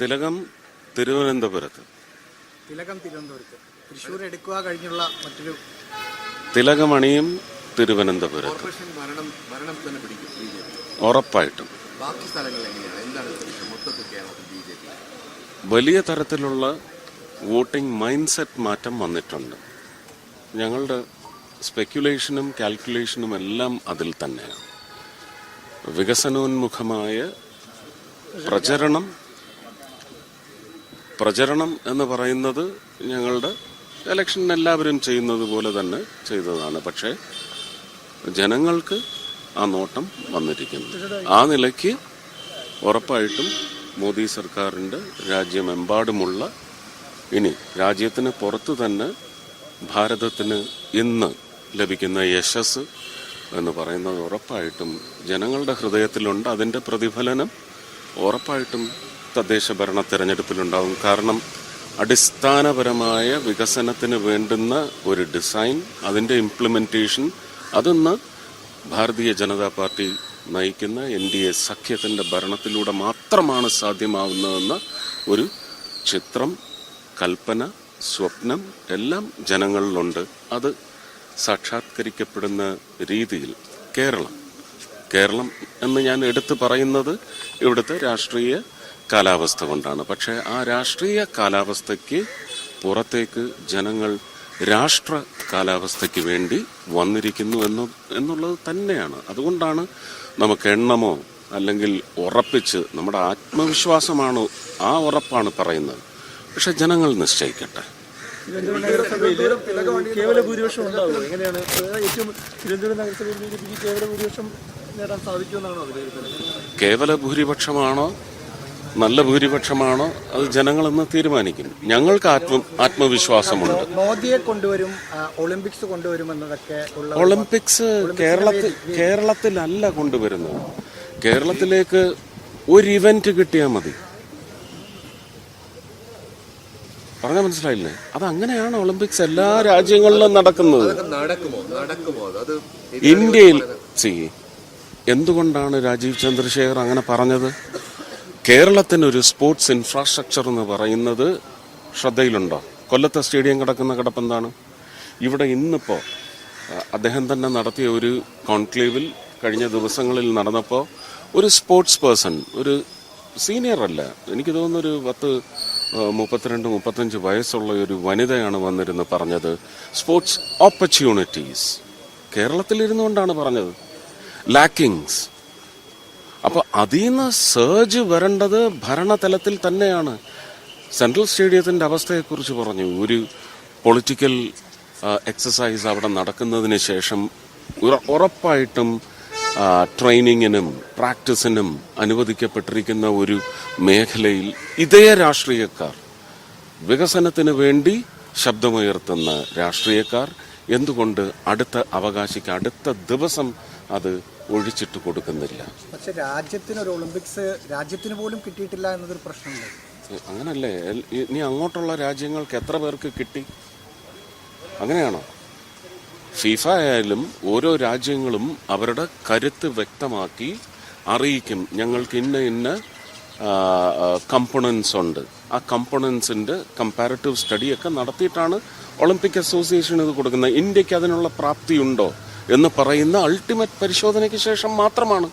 തിലകം തിരുവനന്തപുരത്ത്. തിലകം തിരുവനന്തപുരത്ത്. തൃശ്ശൂർ എടുക്കുക കഴിഞ്ഞുള്ള മറ്റൊരു തിലകമണിയും തിരുവനന്തപുരത്ത്. ഉറപ്പായിട്ടും. വലിയ തരത്തിലുള്ള വോട്ടിംഗ് മൈൻഡ് സെറ്റ് മാറ്റം വന്നിട്ടുണ്ട്. ഞങ്ങളുടെ സ്പെക്യുലേഷനും കാൽക്കുലേഷനും എല്ലാം അതിൽ തന്നെയാണ്. വികസനോന്മുഖമായ പ്രചരണം പ്രചരണം എന്ന് പറയുന്നത് ഞങ്ങളുടെ ഇലക്ഷൻ എല്ലാവരും ചെയ്യുന്നത് പോലെ തന്നെ ചെയ്തതാണ്. പക്ഷേ ജനങ്ങൾക്ക് ആ നോട്ടം വന്നിരിക്കുന്നു. ആ നിലയ്ക്ക് ഉറപ്പായിട്ടും മോദി സർക്കാരിന്റെ രാജ്യമെമ്പാടുമുള്ള ഇനി രാജ്യത്തിന് പുറത്ത് തന്നെ ഭാരതത്തിന് ഇന്ന് ലഭിക്കുന്ന യശസ് എന്ന് പറയുന്നത് ഉറപ്പായിട്ടും ജനങ്ങളുടെ ഹൃദയത്തിലുണ്ട്. അതിന്റെ പ്രതിഫലനം ഉറപ്പായിട്ടും തദ്ദേശ ഭരണ തിരഞ്ഞെടുപ്പിലുണ്ടാകും കാരണം അടിസ്ഥാനപരമായ വികസനത്തിന് വേണ്ടുന്ന ഒരു ഡിസൈൻ അതിന്റെ ഇംപ്ലിമെന്റേഷൻ അതിന്ന് ഭാരതീയ ജനതാ പാർട്ടി നയിക്കുന്ന എൻ ഡി എ സഖ്യത്തിന്റെ ഭരണത്തിലൂടെ മാത്രമാണ് സാധ്യമാവുന്നതെന്ന ഒരു ചിത്രം കൽപ്പന സ്വപ്നം എല്ലാം ജനങ്ങളിലുണ്ട്. അത് സാക്ഷാത്കരിക്കപ്പെടുന്ന രീതിയിൽ കേരളം കേരളം എന്ന് ഞാൻ എടുത്തു പറയുന്നത് ഇവിടുത്തെ രാഷ്ട്രീയ കാലാവസ്ഥ കൊണ്ടാണ്. പക്ഷേ ആ രാഷ്ട്രീയ കാലാവസ്ഥയ്ക്ക് പുറത്തേക്ക് ജനങ്ങൾ രാഷ്ട്ര കാലാവസ്ഥയ്ക്ക് വേണ്ടി വന്നിരിക്കുന്നു എന്ന് എന്നുള്ളത് തന്നെയാണ്. അതുകൊണ്ടാണ് നമുക്ക് എണ്ണമോ അല്ലെങ്കിൽ ഉറപ്പിച്ച് നമ്മുടെ ആത്മവിശ്വാസമാണ് ആ ഉറപ്പാണ് പറയുന്നത്. പക്ഷെ ജനങ്ങൾ നിശ്ചയിക്കട്ടെ. കേവല ഭൂരിപക്ഷം ഉണ്ടാവും എങ്ങനെയാണ്? ഏറ്റവും തിരുവനന്തപുരം നഗരസഭയിൽ ബി ജെ പിക്ക് കേവല ഭൂരിപക്ഷം നേടാൻ സാധിക്കുമെന്നാണോ വിലയിരുത്തുന്നത് കേവല ഭൂരിപക്ഷമാണോ? നല്ല ഭൂരിപക്ഷമാണോ? അത് ജനങ്ങളെന്ന് തീരുമാനിക്കും. ഞങ്ങൾക്ക് ആത്മ ആത്മവിശ്വാസമുണ്ട്. മോദിയെ കൊണ്ടുവരും ഒളിമ്പിക്സ് കൊണ്ടുവരുമെന്നതൊക്കെ ഒളിമ്പിക്സ് കേരളത്തിൽ കേരളത്തിലല്ല കൊണ്ടുവരുന്നത്. കേരളത്തിലേക്ക് ഒരു ഇവന്റ് കിട്ടിയാൽ മതി. പറഞ്ഞാൽ മനസ്സിലായില്ലേ? അത് അങ്ങനെയാണ് ഒളിമ്പിക്സ് എല്ലാ രാജ്യങ്ങളിലും നടക്കുന്നത്. നടക്കുമോ? നടക്കുമോ? അത് ഇന്ത്യയിൽ സി എന്തുകൊണ്ടാണ് രാജീവ് ചന്ദ്രശേഖർ അങ്ങനെ പറഞ്ഞത്? കേരളത്തിന് ഒരു സ്പോർട്സ് ഇൻഫ്രാസ്ട്രക്ചർ എന്ന് പറയുന്നത് ശ്രദ്ധയിലുണ്ടോ? കൊല്ലത്തെ സ്റ്റേഡിയം കിടക്കുന്ന കിടപ്പെന്താണ് ഇവിടെ ഇന്നിപ്പോൾ അദ്ദേഹം തന്നെ നടത്തിയ ഒരു കോൺക്ലേവിൽ കഴിഞ്ഞ ദിവസങ്ങളിൽ നടന്നപ്പോൾ ഒരു സ്പോർട്സ് പേഴ്സൺ ഒരു സീനിയർ അല്ല എനിക്ക് തോന്നുന്നു ഒരു പത്ത് മുപ്പത്തിരണ്ട് മുപ്പത്തഞ്ച് വയസ്സുള്ള ഒരു വനിതയാണ് വന്നിരുന്ന് പറഞ്ഞത് സ്പോർട്സ് ഓപ്പർച്യൂണിറ്റീസ്. കേരളത്തിലിരുന്നു കൊണ്ടാണ് പറഞ്ഞത്. ലാക്കിങ്സ് അപ്പൊ അതിൽ നിന്ന് സർജ് വരേണ്ടത് ഭരണതലത്തിൽ തന്നെയാണ്. സെൻട്രൽ സ്റ്റേഡിയത്തിന്റെ അവസ്ഥയെക്കുറിച്ച് പറഞ്ഞു. ഒരു പൊളിറ്റിക്കൽ എക്സസൈസ് അവിടെ നടക്കുന്നതിന് ശേഷം ഉറപ്പായിട്ടും ട്രെയിനിങ്ങിനും പ്രാക്ടീസിനും അനുവദിക്കപ്പെട്ടിരിക്കുന്ന ഒരു മേഖലയിൽ ഇതേ രാഷ്ട്രീയക്കാർ. വികസനത്തിന് വേണ്ടി ശബ്ദമുയർത്തുന്ന രാഷ്ട്രീയക്കാർ. എന്തുകൊണ്ട് അടുത്ത അവകാശിക്ക് അടുത്ത ദിവസം അത് ഒഴിച്ചിട്ട് കൊടുക്കുന്നില്ല. പക്ഷെ രാജ്യത്തിന് ഒരു ഒളിമ്പിക്സ് രാജ്യത്തിന് പോലും കിട്ടിയിട്ടില്ല എന്നതൊരു പ്രശ്നമുണ്ട്. അങ്ങനല്ലേ? ഇനി അങ്ങോട്ടുള്ള രാജ്യങ്ങൾക്ക് എത്ര പേർക്ക് കിട്ടി? അങ്ങനെയാണോ? ഫിഫ ആയാലും ഓരോ രാജ്യങ്ങളും അവരുടെ കരുത്ത് വ്യക്തമാക്കി അറിയിക്കും. ഞങ്ങൾക്ക് ഇന്ന ഇന്ന കമ്പണൻസ് ഉണ്ട്. ആ കമ്പണൻസിന്റെ കമ്പാരറ്റീവ് സ്റ്റഡിയൊക്കെ നടത്തിയിട്ടാണ് ഒളിമ്പിക് അസോസിയേഷൻ ഇത് കൊടുക്കുന്നത്. ഇന്ത്യയ്ക്ക് അതിനുള്ള പ്രാപ്തിയുണ്ടോ? എന്ന് പറയുന്ന അൾട്ടിമേറ്റ് പരിശോധനയ്ക്ക് ശേഷം മാത്രമാണ്.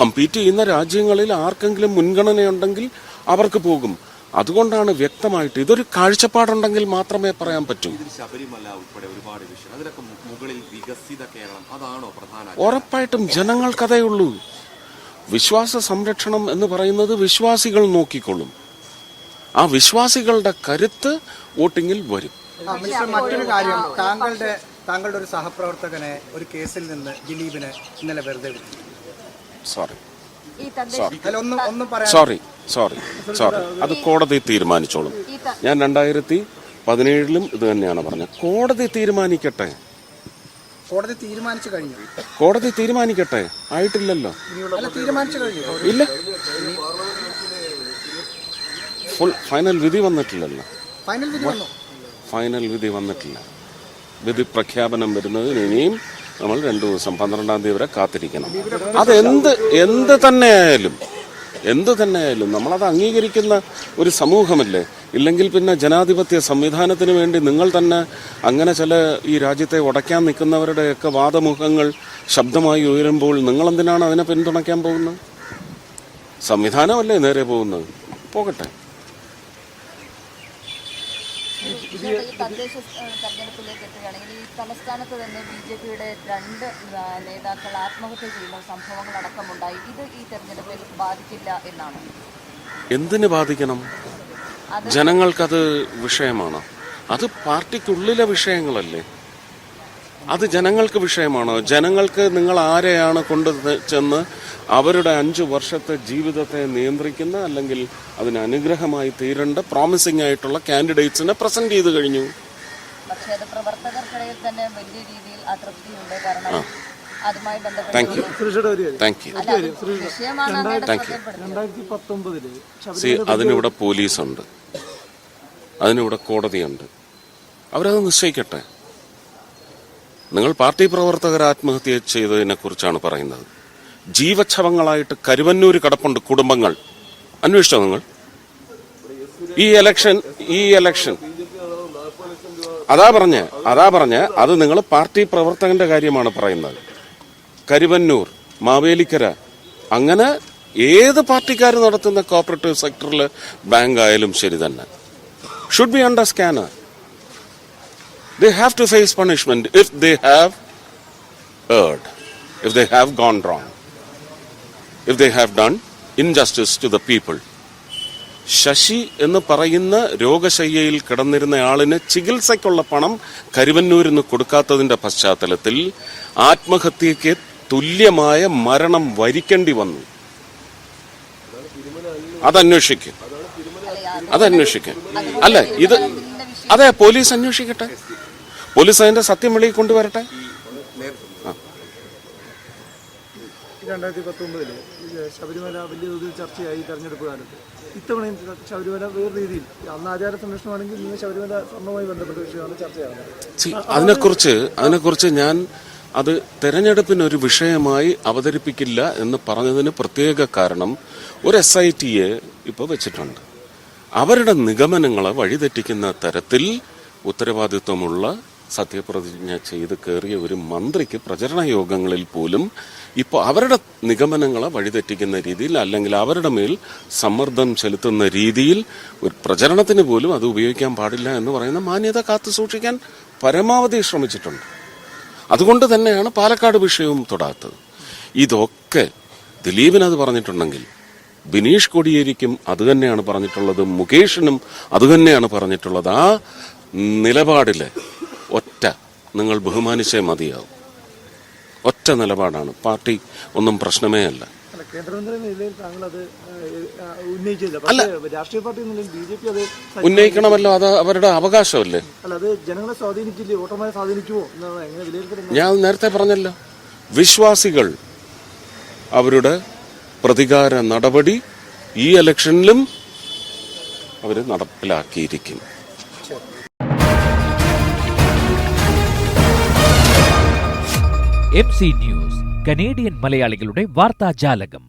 കമ്പീറ്റ് ചെയ്യുന്ന രാജ്യങ്ങളിൽ ആർക്കെങ്കിലും മുൻഗണനയുണ്ടെങ്കിൽ അവർക്ക് പോകും. അതുകൊണ്ടാണ് വ്യക്തമായിട്ട് ഇതൊരു കാഴ്ചപ്പാടുണ്ടെങ്കിൽ മാത്രമേ പറയാൻ പറ്റൂ. ശബരിമല ഉൾപ്പെടെ ഒരുപാട് വിഷയം. അതിലൊക്കെ മുകളിൽ വികസിത കേരളം. അതാണോ പ്രധാന ഉറപ്പായിട്ടും ജനങ്ങൾക്കതേ ഉള്ളൂ. വിശ്വാസ സംരക്ഷണം എന്ന് പറയുന്നത് വിശ്വാസികൾ നോക്കിക്കൊള്ളും. ആ വിശ്വാസികളുടെ കരുത്ത് വോട്ടിങ്ങിൽ വരും. മറ്റൊരു കാര്യം. താങ്കളുടെ താങ്കളുടെ ഒരു സഹപ്രവർത്തകനെ ഒരു കേസിൽ നിന്ന് ദിലീപിനെ ഇന്നലെ വെറുതെ വിട്ടു. സോറി ഈ തദ്ദേശ ഒന്നും ഒന്നും പറയാൻ സോറി സോറി സോറി അത് കോടതി തീരുമാനിച്ചോളും. ഞാൻ രണ്ടായിരത്തി പതിനേഴിലും ഇത് തന്നെയാണ് പറഞ്ഞത്. കോടതി തീരുമാനിക്കട്ടെ. കോടതി തീരുമാനിച്ചു കഴിഞ്ഞു. കോടതി തീരുമാനിക്കട്ടെ. ആയിട്ടില്ലല്ലോ. ഇല്ല. ഫുൾ ഫൈനൽ വിധി വന്നിട്ടില്ലല്ലോ. ഫൈനൽ വിധി വന്നു. ഫൈനൽ വിധി വന്നിട്ടില്ല. വിധി പ്രഖ്യാപനം വരുന്നതിന് ഇനിയും നമ്മൾ രണ്ടു ദിവസം പന്ത്രണ്ടാം തീയതി വരെ കാത്തിരിക്കണം. അതെന്ത് എന്ത് തന്നെയായാലും എന്ത് തന്നെയായാലും നമ്മളത് അംഗീകരിക്കുന്ന ഒരു സമൂഹമല്ലേ? ഇല്ലെങ്കിൽ പിന്നെ ജനാധിപത്യ സംവിധാനത്തിന് വേണ്ടി നിങ്ങൾ തന്നെ അങ്ങനെ ചില ഈ രാജ്യത്തെ ഉടയ്ക്കാൻ നിൽക്കുന്നവരുടെയൊക്കെ വാദമുഖങ്ങൾ ശബ്ദമായി ഉയരുമ്പോൾ നിങ്ങൾ എന്തിനാണ് അതിനെ പിന്തുണയ്ക്കാൻ പോകുന്നത്? സംവിധാനമല്ലേ നേരെ പോകുന്നത്? പോകട്ടെ ഈ തദ്ദേശ തെരഞ്ഞെടുപ്പിലേക്ക് എത്തുകയാണെങ്കിൽ ഈ തലസ്ഥാനത്ത് തന്നെ ബി ജെ പിയുടെ രണ്ട് നേതാക്കൾ ആത്മഹത്യ ചെയ്യുന്ന സംഭവങ്ങളടക്കമുണ്ടായി ഇത് ഈ തെരഞ്ഞെടുപ്പിൽ ബാധിക്കില്ല എന്നാണ്. എന്തിന് ബാധിക്കണം? ജനങ്ങൾക്കത് വിഷയമാണ്? അത് പാർട്ടിക്കുള്ളിലെ വിഷയങ്ങളല്ലേ? അത് ജനങ്ങൾക്ക് വിഷയമാണോ? ജനങ്ങൾക്ക് നിങ്ങൾ ആരെയാണ് കൊണ്ട് ചെന്ന് അവരുടെ അഞ്ചു വർഷത്തെ ജീവിതത്തെ നിയന്ത്രിക്കുന്ന അല്ലെങ്കിൽ അതിന് അനുഗ്രഹമായി തീരേണ്ട പ്രോമിസിംഗ് ആയിട്ടുള്ള കാൻഡിഡേറ്റ്സിനെ പ്രസന്റ് ചെയ്ത് കഴിഞ്ഞു? പക്ഷേ അത് പ്രവർത്തകർക്കിടയിൽ തന്നെ വലിയ രീതിയിൽ അതൃപ്തിയുണ്ട്. കാരണം അതുമായി ബന്ധപ്പെട്ട് അതിനിവിടെ പോലീസുണ്ട്. അതിനിവിടെ കോടതിയുണ്ട്. അവരത് നിശ്ചയിക്കട്ടെ? നിങ്ങൾ പാർട്ടി പ്രവർത്തകർ ആത്മഹത്യ ചെയ്തതിനെ കുറിച്ചാണ് പറയുന്നത്. ജീവച്ഛവങ്ങളായിട്ട് കരുവന്നൂര് കിടപ്പുണ്ട് കുടുംബങ്ങൾ. അന്വേഷിച്ചോ നിങ്ങൾ? ഈ ഇലക്ഷൻ ഈ ഇലക്ഷൻ അതാ പറഞ്ഞ അതാ പറഞ്ഞ അത് നിങ്ങൾ പാർട്ടി പ്രവർത്തകന്റെ കാര്യമാണ് പറയുന്നത്. കരുവന്നൂർ മാവേലിക്കര അങ്ങനെ ഏത് പാർട്ടിക്കാർ നടത്തുന്ന കോപ്പറേറ്റീവ് സെക്ടറിൽ ബാങ്ക് ആയാലും ശരി തന്നെ. Should be under scanner they have to face punishment if they have erred, if they have gone wrong, if they have done injustice to the people. Shashi എന്ന് പറയുന്ന രോഗശയ്യയിൽ കിടന്നിരുന്ന ആളിന് ചികിത്സയ്ക്കുള്ള പണം കരുവന്നൂരിന് കൊടുക്കാത്തതിന്റെ പശ്ചാത്തലത്തിൽ ആത്മഹത്യയ്ക്ക് തുല്യമായ മരണം വരിക്കേണ്ടി വന്നു. അതന്വേഷിക്കും. അതന്വേഷിക്കും. അല്ല ഇത് അതെ പോലീസ് അന്വേഷിക്കട്ടെ. പോലീസ് അതിന്റെ സത്യം വെളിയിൽ കൊണ്ടുവരട്ടെ. രണ്ടായിരത്തി പത്തൊമ്പതിൽ ശബരിമല വലിയ തോതിൽ ചർച്ചയായി തെരഞ്ഞെടുപ്പ് കാലത്ത്. ഇത്തവണയും ശബരിമല വേറെ രീതിയിൽ അന്ന് ആചാര സംരക്ഷണമാണെങ്കിൽ ഇന്ന് ശബരിമല സ്വർണവുമായി ബന്ധപ്പെട്ട വിഷയമാണ് ചർച്ചയാകുന്നത് അതിനെക്കുറിച്ച് അതിനെക്കുറിച്ച് ഞാൻ അത് തെരഞ്ഞെടുപ്പിന് ഒരു വിഷയമായി അവതരിപ്പിക്കില്ല എന്ന് പറഞ്ഞതിന് പ്രത്യേക കാരണം ഒരു എസ് ഐ ടിയെ ഇപ്പോൾ വെച്ചിട്ടുണ്ട്. അവരുടെ നിഗമനങ്ങളെ വഴിതെറ്റിക്കുന്ന തരത്തിൽ ഉത്തരവാദിത്വമുള്ള സത്യപ്രതിജ്ഞ ചെയ്ത് കയറിയ ഒരു മന്ത്രിക്ക് പ്രചരണ യോഗങ്ങളിൽ പോലും ഇപ്പോൾ അവരുടെ നിഗമനങ്ങളെ വഴിതെറ്റിക്കുന്ന രീതിയിൽ അല്ലെങ്കിൽ അവരുടെ മേൽ സമ്മർദ്ദം ചെലുത്തുന്ന രീതിയിൽ ഒരു പ്രചരണത്തിന് പോലും അത് ഉപയോഗിക്കാൻ പാടില്ല എന്ന് പറയുന്ന മാന്യത കാത്തു സൂക്ഷിക്കാൻ പരമാവധി ശ്രമിച്ചിട്ടുണ്ട്. അതുകൊണ്ട് തന്നെയാണ് പാലക്കാട് വിഷയവും തൊടാത്തത്. ഇതൊക്കെ ദിലീപിനത് പറഞ്ഞിട്ടുണ്ടെങ്കിൽ ബിനീഷ് കോടിയേരിക്കും അത് തന്നെയാണ് പറഞ്ഞിട്ടുള്ളത് മുകേഷിനും അത് തന്നെയാണ് പറഞ്ഞിട്ടുള്ളത്. ആ നിലപാടിൽ ഒറ്റ നിങ്ങൾ ബഹുമാനിച്ചേ മതിയാവും. ഒറ്റ നിലപാടാണ്. പാർട്ടി ഒന്നും പ്രശ്നമേ അല്ല. അല്ല രാഷ്ട്രീയ പാർട്ടി ബി ജെ പി അത് ഉന്നയിക്കണമല്ലോ അത് അവരുടെ അവകാശമല്ലേ? അല്ല അത് ജനങ്ങളെ സ്വാധീനിച്ചില്ലേ വോട്ടർമാരെ സ്വാധീനിക്കുമോ എന്നാണ് എങ്ങനെ വിലയിരുത്തൽ ഞാൻ നേരത്തെ പറഞ്ഞല്ലോ വിശ്വാസികൾ അവരുടെ പ്രതികാര നടപടി ഈ ഇലക്ഷനിലും അവർ നടപ്പിലാക്കിയിരിക്കും. എം സി ന്യൂസ് കനേഡിയൻ മലയാളികളുടെ വാർത്താജാലകം.